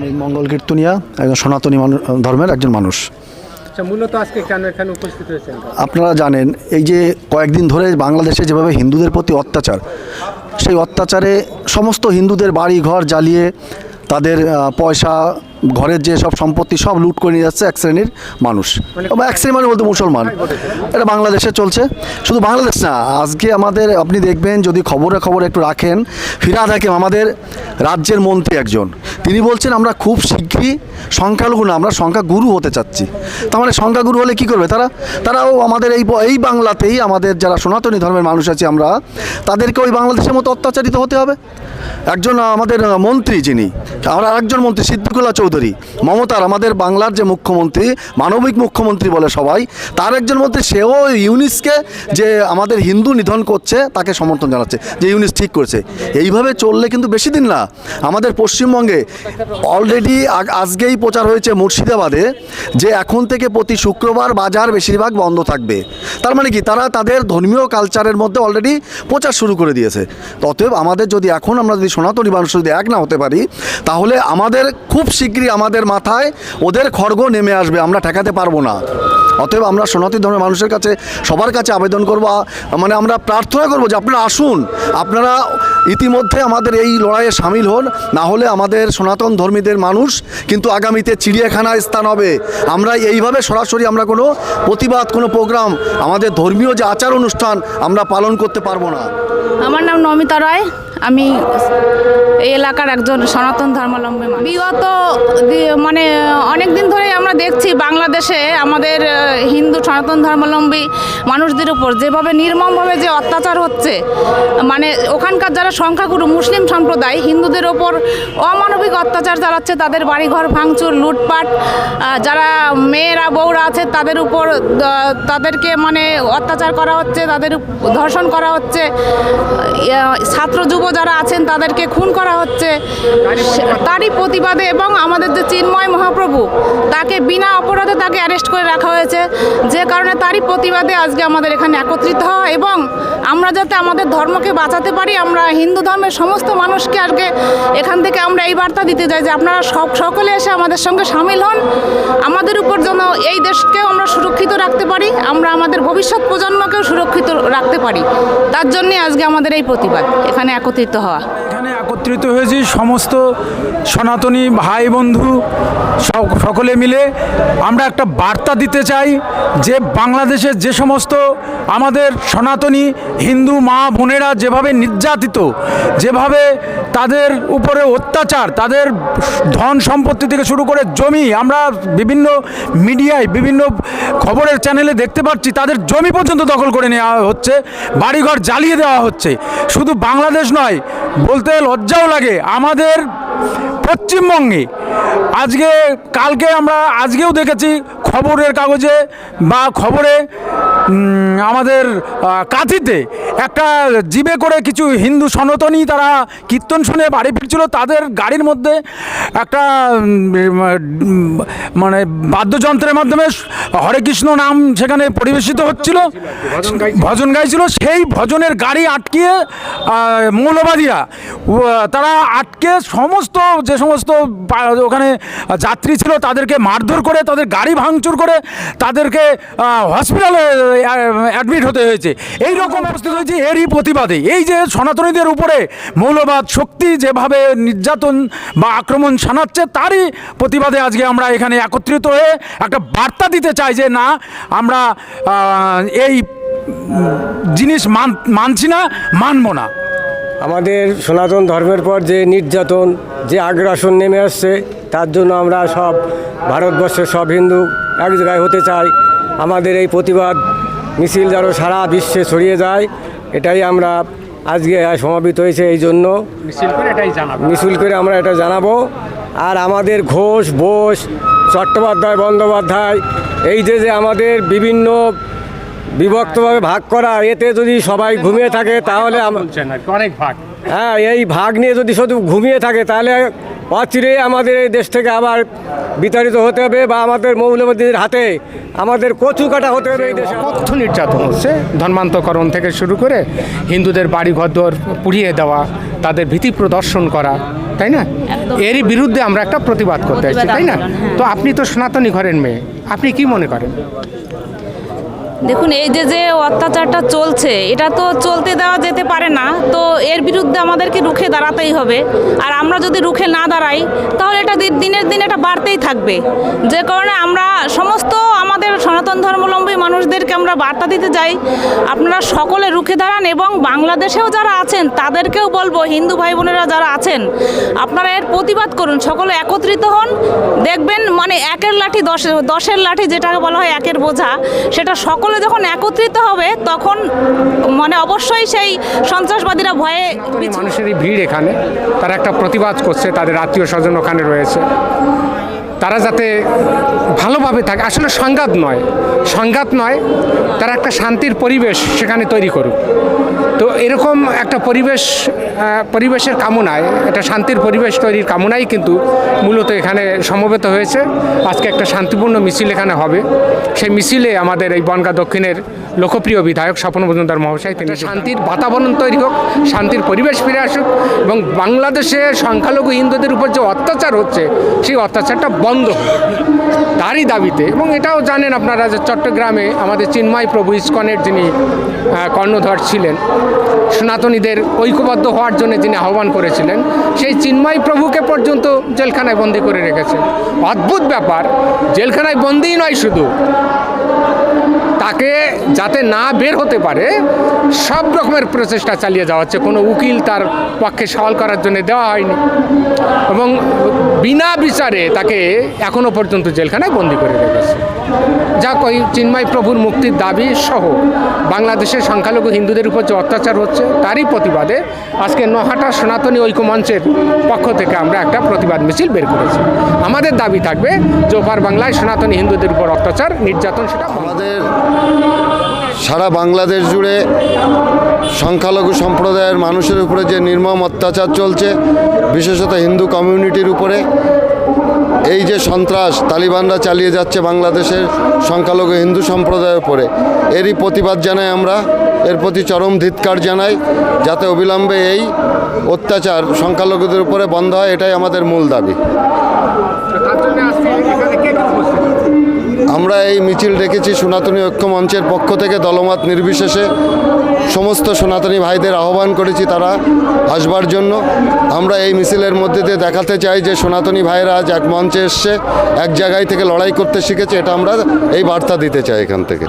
আমি মঙ্গল কীর্তনিয়া একজন সনাতনী ধর্মের একজন মানুষ। আচ্ছা মূলত আজকে কেন এখানে উপস্থিত হয়েছেন? আপনারা জানেন এই যে কয়েকদিন ধরে বাংলাদেশে যেভাবে হিন্দুদের প্রতি অত্যাচার সেই অত্যাচারে সমস্ত হিন্দুদের বাড়ি ঘর জ্বালিয়ে তাদের পয়সা ঘরের যে সব সম্পত্তি সব লুট করে নিয়ে যাচ্ছে এক শ্রেণির মানুষ। বা এক শ্রেণির মানুষ বলতে মুসলমান। এটা বাংলাদেশে চলছে। শুধু বাংলাদেশ না আজকে আমাদের আপনি দেখবেন যদি খবরে খবরে একটু রাখেন ফিরাদ হাকিম আমাদের রাজ্যের মন্ত্রী একজন। তিনি বলছেন, আমরা খুব শীঘ্রই সংখ্যালঘু না, আমরা সংখ্যাগুরু হতে চাচ্ছি। তার মানে সংখ্যাগুরু হলে কি করবে তারা? তারাও আমাদের এই এই বাংলাতেই আমাদের যারা সনাতনী ধর্মের মানুষ আছে আমরা, তাদেরকে ওই বাংলাদেশের মতো অত্যাচারিত হতে হবে। একজন আমাদের মন্ত্রী যিনি, আমরা আরেকজন মন্ত্রী, সিদ্দিকুল্লাহ চৌধুরী, মমতার, আমাদের বাংলার যে মুখ্যমন্ত্রী, মানবিক মুখ্যমন্ত্রী বলে সবাই, তার একজন মন্ত্রী, সেও ইউনিসকে যে আমাদের হিন্দু নিধন করছে, তাকে সমর্থন জানাচ্ছে, যে ইউনিস ঠিক করছে। এইভাবে চললে কিন্তু বেশি দিন না। আমাদের পশ্চিমবঙ্গে অলরেডি আজকেই প্রচার হয়েছে মুর্শিদাবাদে যে এখন থেকে প্রতি শুক্রবার বাজার বেশিরভাগ বন্ধ থাকবে। তার মানে কি? তারা তাদের ধর্মীয় কালচারের মধ্যে অলরেডি প্রচার শুরু করে দিয়েছে। অতএব আমাদের যদি এখন আমরা যদি সনাতনী মানুষ যদি এক না হতে পারি, তাহলে আমাদের খুব শীঘ্রই আমাদের মাথায় ওদের খড়গ নেমে আসবে, আমরা ঠেকাতে পারব না। অতএব আমরা সনাতনী ধর্মের মানুষের কাছে, সবার কাছে আবেদন করব মানে আমরা প্রার্থনা করব যে আপনারা আসুন, আপনারা ইতিমধ্যে আমাদের এই লড়াইয়ে সামিল হন, না হলে আমাদের সনাতন ধর্মীদের মানুষ, কিন্তু আগামীতে চিড়িয়াখানায় স্থান হবে। আমরা এইভাবে সরাসরি আমরা কোনো প্রতিবাদ, কোনো প্রোগ্রাম, আমাদের ধর্মীয় যে আচার অনুষ্ঠান, আমরা পালন করতে পারব না। আমার নাম নমিতা রায়। আমি এই এলাকার একজন সনাতন ধর্মাবলম্বী। বিগত মানে অনেক দিন ধরে আমরা দেখছি বাংলাদেশে আমাদের হিন্দু সনাতন ধর্মাবলম্বী মানুষদের উপর যেভাবে নির্মমভাবে যে অত্যাচার হচ্ছে মানে ওখানকার যারা সংখ্যাগুরু মুসলিম সম্প্রদায়, হিন্দুদের ওপর অমানবিক অত্যাচার চালাচ্ছে, তাদের বাড়িঘর ভাঙচুর, লুটপাট যারা মেয়েরা, বউরা আছে, তাদের উপর তাদেরকে মানে অত্যাচার করা হচ্ছে, তাদের ধর্ষণ করা হচ্ছে। ছাত্র যুব যারা আছেন, তাদেরকে খুন করা হচ্ছে। তারই প্রতিবাদে এবং আমাদের যে চিন্ময় মহাপ্রভু, তাকে বিনা অপরাধে তাকে অ্যারেস্ট করে রাখা হয়েছে। যে কারণে তারই প্রতিবাদে আজকে আমাদের এখানে একত্রিত হওয়া এবং আমরা যাতে আমাদের ধর্মকে বাঁচাতে পারি, আমরা হিন্দু ধর্মের সমস্ত মানুষকে আজকে এখান থেকে আমরা এই বার্তা দিতে চাই যে আপনারা সব সকলে এসে আমাদের সঙ্গে সামিল হন। আমাদের উপর যেন এই দেশকেও আমরা সুরক্ষিত রাখতে পারি, আমরা আমাদের ভবিষ্যৎ প্রজন্মকেও সুরক্ষিত রাখতে পারি। তার জন্যে আজকে আমাদের এই প্রতিবাদ, এখানে একত্রিত হওয়া। এখানে একত্রিত হয়েছি সমস্ত সনাতনী ভাই বন্ধু সক- সকলে মিলে। আমরা একটা বার্তা দিতে চাই যে বাংলাদেশের যে সমস্ত আমাদের সনাতনী হিন্দু মা বোনেরা যেভাবে নির্যাতিত, যেভাবে তাদের উপরে অত্যাচার, তাদের ধন সম্পত্তি থেকে শুরু করে জমি, আমরা বিভিন্ন মিডিয়ায় বিভিন্ন খবরের চ্যানেলে দেখতে পাচ্ছি, তাদের জমি পর্যন্ত দখল করে নেওয়া হচ্ছে, বাড়িঘর জ্বালিয়ে দেওয়া হচ্ছে। শুধু বাংলাদেশ নয়, বলতে লজ্জাও লাগে, আমাদের পশ্চিমবঙ্গে। আজকে, কালকে আমরা, আজকেও দেখেছি খবরের কাগজে বা খবরে আমাদের কাঁথিতে একটা জিবে করে কিছু হিন্দু সনাতনী তারা কীর্তন শুনে বাড়ি ফিরছিল। তাদের গাড়ির মধ্যে একটা মানে বাদ্যযন্ত্রের মাধ্যমে হরে কৃষ্ণ নাম সেখানে পরিবেশিত হচ্ছিল। ভজন গাইছিল। সেই ভজনের গাড়ি আটকিয়ে মৌলবাদীরা তারা আটকে সমস্ত যে সমস্ত ওখানে যাত্রী ছিল, তাদেরকে মারধর করে, তাদের গাড়ি ভাঙচুর করে, তাদেরকে হসপিটালে অ্যাডমিট হতে হয়েছে। এই রকম অবস্থিত হয়েছে, এরই প্রতিবাদে। এই যে সনাতনীদের উপরে মৌলবাদ শক্তি যেভাবে নির্যাতন বা আক্রমণ শানাচ্ছে, তারই প্রতিবাদে আজকে আমরা এখানে একত্রিত হয়ে একটা বার্তা দিতে চাই যে, না, আমরা এই জিনিস মান, মানছি না, মানবো না। আমাদের সনাতন ধর্মের পর যে নির্যাতন যে আগ্রাসন নেমে আসছে তার জন্য আমরা সব ভারতবর্ষের সব হিন্দু এক জায়গায় হতে চাই। আমাদের এই প্রতিবাদ মিছিল যেন সারা বিশ্বে ছড়িয়ে যায় এটাই আমরা আজকে সমাবেত হয়েছে এই জন্য। মিছিল করে এটাই জানাব। মিছিল করে আমরা এটা জানাব। আর আমাদের ঘোষ বোস চট্টোপাধ্যায় বন্দ্যোপাধ্যায় এই যে যে আমাদের বিভিন্ন বিভক্তভাবে ভাগ করা এতে যদি সবাই ঘুমিয়ে থাকে তাহলে অনেক ভাগ। হ্যাঁ এই ভাগ নিয়ে যদি শুধু ঘুমিয়ে থাকে তাহলে অচিরে আমাদের এই দেশ থেকে আবার বিতাড়িত হতে হবে বা আমাদের মৌলবাদীদের হাতে আমাদের কচু কাটা হতে হবে এই দেশে। অর্থ নির্যাতন হচ্ছে ধর্মান্তকরণ থেকে শুরু করে হিন্দুদের বাড়ি ঘর পুড়িয়ে দেওয়া তাদের ভীতি প্রদর্শন করা তাই না। এরই বিরুদ্ধে আমরা একটা প্রতিবাদ করতে প্রতিবাদ তাই না? হ্যাঁ। তো আপনি তো সনাতনী ঘরের মেয়ে আপনি কি মনে করেন? দেখুন, এই যে যে অত্যাচারটা চলছে, এটা তো চলতে দেওয়া যেতে পারে না, তো এর বিরুদ্ধে আমাদেরকে রুখে দাঁড়াতেই হবে। আর আমরা যদি রুখে না দাঁড়াই, তাহলে এটা দিনের দিন এটা বাড়তেই থাকবে। যে কারণে আমরা সমস্ত আমাদের সনাতন ধর্মাবলম্বী মানুষদেরকে আমরা বার্তা দিতে যাই আপনারা সকলে রুখে দাঁড়ান এবং বাংলাদেশেও যারা আছেন তাদেরকেও বলব হিন্দু ভাই বোনেরা যারা আছেন আপনারা এর প্রতিবাদ করুন। সকলে একত্রিত হন। দেখবেন মানে একের লাঠি দশ দশের লাঠি যেটাকে বলা হয় একের বোঝা সেটা সকলে যখন একত্রিত হবে তখন মানে অবশ্যই সেই সন্ত্রাসবাদীরা ভয়ে মানুষেরই ভিড় এখানে। তারা একটা প্রতিবাদ করছে তাদের আত্মীয় স্বজন ওখানে রয়েছে। তারা যাতে ভালোভাবে থাকে। আসলে সংঘাত নয়। সংঘাত নয়, তারা একটা শান্তির পরিবেশ সেখানে তৈরি করুক। তো এরকম একটা পরিবেশ পরিবেশের কামনায় একটা শান্তির পরিবেশ তৈরির কামনাই কিন্তু মূলত এখানে সমবেত হয়েছে। আজকে একটা শান্তিপূর্ণ মিছিল এখানে হবে। সেই মিছিলে আমাদের এই বনগা দক্ষিণের লোকপ্রিয় বিধায়ক স্বপন মজুমদার মহাশয় তিনি শান্তির বাতাবরণ তৈরি হোক শান্তির পরিবেশ ফিরে আসুক এবং বাংলাদেশে সংখ্যালঘু হিন্দুদের উপর যে অত্যাচার হচ্ছে সেই অত্যাচারটা বন্ধ তারই দাবিতে এবং এটাও জানেন আপনারা যে চট্টগ্রামে আমাদের চিন্ময় প্রভু ইস্কনের যিনি কর্ণধর ছিলেন সনাতনীদের ঐক্যবদ্ধ হওয়ার জন্য যিনি আহ্বান করেছিলেন, সেই চিন্ময় প্রভুকে পর্যন্ত জেলখানায় বন্দি করে রেখেছে। অদ্ভুত ব্যাপার, জেলখানায় বন্দিই নয় শুধু তাকে যাতে না বের হতে পারে, সব রকমের প্রচেষ্টা চালিয়ে যাওয়া হচ্ছে। কোনো উকিল তার পক্ষে সওয়াল করার জন্য দেওয়া হয়নি। এবং বিনা বিচারে তাকে এখনও পর্যন্ত জেলখানায় বন্দি করে রেখেছে। যা কই, চিন্ময় প্রভুর মুক্তির দাবি সহ বাংলাদেশের সংখ্যালঘু হিন্দুদের উপর যে অত্যাচার হচ্ছে, তারই প্রতিবাদে আজকে নহাটা সনাতনী ঐক্য মঞ্চের পক্ষ থেকে আমরা একটা প্রতিবাদ মিছিল বের করেছি। আমাদের দাবি থাকবে, যে ওপার বাংলায় সনাতনী হিন্দুদের উপর অত্যাচার, নির্যাতন, সেটা আমাদের সারা বাংলাদেশ জুড়ে সংখ্যালঘু সম্প্রদায়ের মানুষের উপরে যে নির্মম অত্যাচার চলছে, বিশেষত হিন্দু কমিউনিটির উপরে, এই যে সন্ত্রাস তালিবানরা চালিয়ে যাচ্ছে বাংলাদেশের সংখ্যালঘু হিন্দু সম্প্রদায়ের উপরে, এরই প্রতিবাদ জানাই আমরা, এর প্রতি চরম ধিৎকার জানাই, যাতে অবিলম্বে এই অত্যাচার সংখ্যালঘুদের উপরে বন্ধ হয়, এটাই আমাদের মূল দাবি। আমরা এই মিছিল রেখেছি সনাতনী ঐক্য মঞ্চের পক্ষ থেকে দলমত নির্বিশেষে সমস্ত সনাতনী ভাইদের আহ্বান করেছি তারা আসবার জন্য। আমরা এই মিছিলের মধ্যে দিয়ে দেখাতে চাই যে সনাতনী ভাইরা আজ এক মঞ্চে এসছে, এক জায়গায় থেকে লড়াই করতে শিখেছে, এটা আমরা এই বার্তা দিতে চাই এখান থেকে।